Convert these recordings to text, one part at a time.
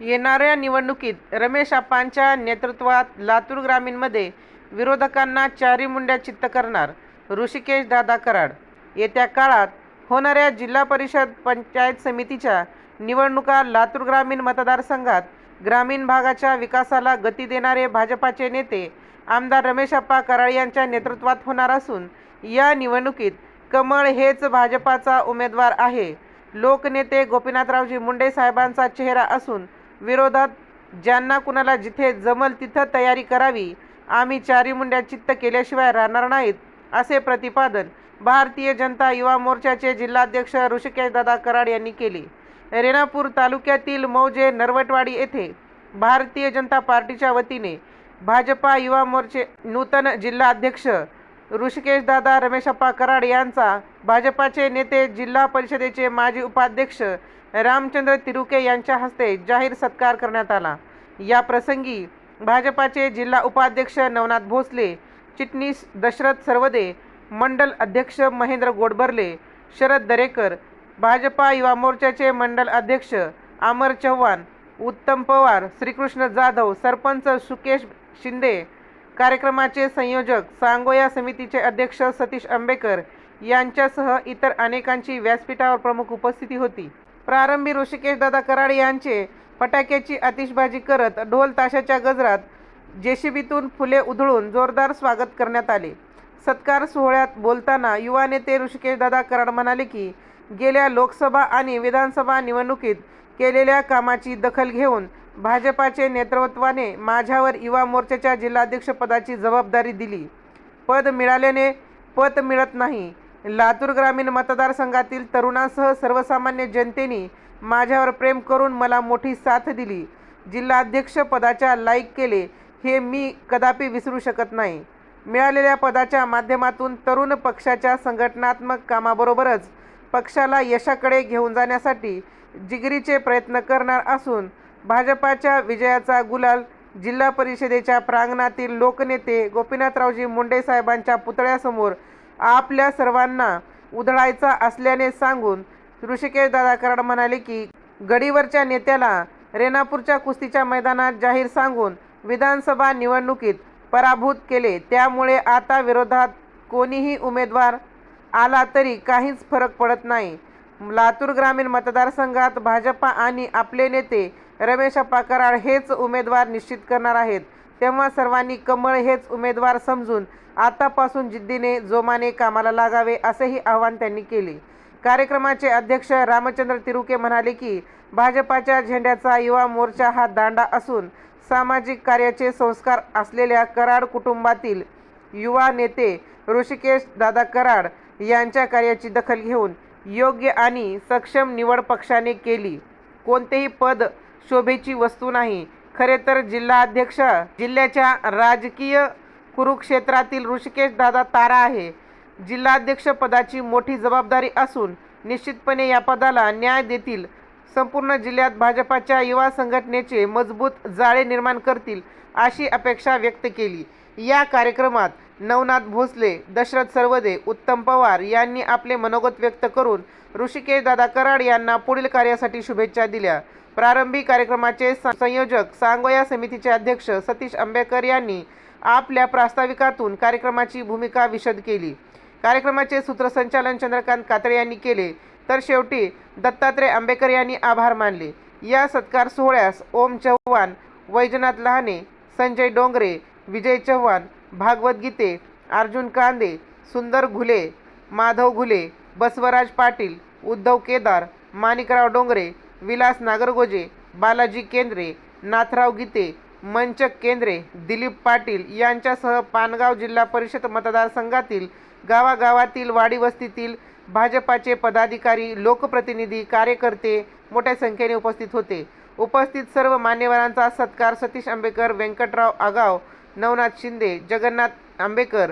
येणाऱ्या निवडणुकीत रमेश आपांच्या नेतृत्वात लातूर ग्रामीणमध्ये विरोधकांना चारी मुंड्या चित्त करणार ऋषिकेश दादा कराड. येत्या काळात होणाऱ्या जिल्हा परिषद पंचायत समितीच्या निवडणुका लातूर ग्रामीण मतदारसंघात ग्रामीण भागाच्या विकासाला गती देणारे भाजपाचे नेते आमदार रमेशप्पा कराड यांच्या नेतृत्वात होणार असून या निवडणुकीत कमळ हेच भाजपाचा उमेदवार आहे. लोकनेते गोपीनाथरावजी मुंडे साहेबांचा चेहरा असून विरोधात ज्यांना कुणाला जिथे जमल तिथं तयारी करावी आम्ही चारी मुंड्या चित्त केल्याशिवाय राहणार नाहीत असे प्रतिपादन भारतीय जनता युवा मोर्चाचे जिल्हाध्यक्ष ऋषिकेशदादा कराड यांनी केले. रेणापूर तालुक्यातील मौजे नरवटवाडी येथे भारतीय जनता पार्टीच्या वतीने भाजपा युवा मोर्चे नूतन जिल्हाध्यक्ष ऋषिकेशदादा रमेशप्पा कराड यांचा भाजपाचे नेते जिल्हा परिषदेचे माजी उपाध्यक्ष रामचंद्र तिरुके यांच्या हस्ते जाहीर सत्कार करण्यात आला. या प्रसंगी भाजपाचे जिल्हा उपाध्यक्ष नवनाथ भोसले चिटणीस दशरथ सर्वदे मंडल अध्यक्ष महेंद्र गोडबर्ले शरद दरेकर भाजपा युवा मोर्चाचे मंडल अध्यक्ष अमर चव्हाण उत्तम पवार श्रीकृष्ण जाधव सरपंच सुकेश शिंदे कार्यक्रमाचे संयोजक सांगोया समितीचे अध्यक्ष सतीश आंबेकर यांच्यासह इतर अनेकांची व्यासपीठावर प्रमुख उपस्थिती होती. प्रारंभी ऋषिकेश दादा कराड यांचे फटाक्याची आतिषबाजी करत ढोल ताशाच्या गजरात जेसीबीतून फुले उधळून जोरदार स्वागत करण्यात आले. सत्कार सोहळ्यात बोलताना युवा नेते ऋषिकेश दादा कराड म्हणाले की गेल्या लोकसभा आणि विधानसभा निवडणुकीत केलेल्या कामाची दखल घेऊन भाजपाचे नेतृत्वाने माझ्यावर युवा मोर्चाच्या जिल्हाध्यक्षपदाची जबाबदारी दिली. पद मिळाल्याने पत मिळत नाही. लातूर ग्रामीण मतदारसंघातील तरुणांसह सर्वसामान्य जनतेने माझ्यावर प्रेम करून मला मोठी साथ दिली. जिल्हाध्यक्ष पदाच्या लाईक केले हे मी कदापि विसरू शकत नाही. मिळालेल्या पदाच्या माध्यमातून तरुण पक्षाच्या संघटनात्मक कामाबरोबरच पक्षाला यशाकडे घेऊन जाण्यासाठी जिगरीचे प्रयत्न करणार असून भाजपाच्या विजयाचा गुलाल जिल्हा परिषदेच्या प्रांगणातील लोकनेते गोपीनाथरावजी मुंडे साहेबांच्या पुतळ्यासमोर आपल्या सर्वांना उधळायचा असल्याने सांगून ऋषिकेश दादा कराड म्हणाले की गडीवरच्या नेत्याला रेणापूरच्या कुस्तीच्या मैदानात जाहीर सांगून विधानसभा निवडणुकीत पराभूत केले. त्यामुळे आता विरोधात कोणीही उमेदवार आला तरी काहीच फरक पडत नाही. लातूर ग्रामीण मतदारसंघात भाजपा आणि आपले नेते रमेश अप्पा कराड हेच उमेदवार निश्चित करणार आहेत. तेव्हा सर्वांनी कमळ हेच उमेदवार समजून आतापासून जिद्दीने जोमाने कामाला लागावे असेही आवाहन त्यांनी केले. कार्यक्रमाचे अध्यक्ष रामचंद्र तिरुके म्हणाले की भाजपाच्या झेंड्याचा युवा मोर्चा हा दांडा असून सामाजिक कार्याचे संस्कार असलेल्या कराड कुटुंबातील युवा नेते ऋषिकेश दादा कराड यांच्या कार्याची दखल घेऊन योग्य आणि सक्षम निवड पक्षाने केली. कोणतेही पद शोभेची वस्तू नाही. खरे तर जिल्हाध्यक्ष जिल्ह्याच्या राजकीय कुरुक्षेत्रातील ऋषिकेश दादा तारा आहे. जिल्हाध्यक्ष पदाची मोठी जबाबदारी असून निश्चितपणे या पदाला न्याय देतील. संपूर्ण जिल्ह्यात भाजपाच्या युवा संघटनेचे मजबूत जाळे निर्माण करतील अशी अपेक्षा व्यक्त केली. या कार्यक्रमात नवनाथ भोसले दशरथ सर्वदे उत्तम पवार यांनी आपले मनोगत व्यक्त करून ऋषिकेश दादा कराड यांना पुढील कार्यासाठी शुभेच्छा दिल्या. प्रारंभी कार्यक्रमाचे संयोजक सांगोया समितीचे अध्यक्ष सतीश आंबेकर यांनी आपल्या प्रास्ताविकातून कार्यक्रमाची भूमिका विशद केली. कार्यक्रमाचे सूत्रसंचालन चंद्रकांत कातळे यांनी केले. तर शेवटी दत्तात्रय आंबेकर यांनी आभार मानले. या सत्कार सोहळ्यास ओम चव्हाण वैजनाथ लहाने संजय डोंगरे विजय चव्हाण भागवत गीते अर्जुन कांदे सुंदर घुले माधव घुले बसवराज पाटील उद्धव केदार माणिकराव डोंगरे विलास नागरगोजे बालाजी केंद्रे नाथराव गीते मंचक केंद्रे दिलीप पाटील यांच्यासह पानगाव जिल्हा परिषद मतदारसंघातील गावागावातील वाडीवस्तीतील भाजपाचे पदाधिकारी लोकप्रतिनिधी कार्यकर्ते मोठ्या संख्येने उपस्थित होते. उपस्थित सर्व मान्यवरांचा सत्कार सतीश आंबेकर व्यंकटराव आगाव नवनाथ शिंदे जगन्नाथ आंबेकर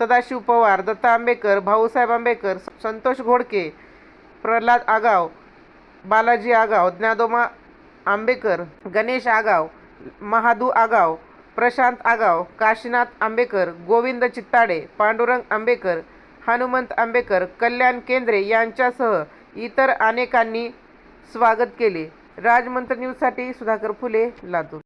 सदाशिव पवार दत्ता आंबेकर भाऊसाहेब आंबेकर संतोष घोडके प्रल्हाद आगाव बालाजी आगाव ज्ञादोमा आंबेकर गणेश आगाव महादू आगाव प्रशांत आगाव काशीनाथ आंबेकर गोविंद चित्ताडे पांडुरंग आंबेकर हनुमंत आंबेकर कल्याण केंद्रे यांच्यासह इतर अनेकांनी स्वागत केले. राजमंत्र न्यूजसाठी सुधाकर फुले लातूर.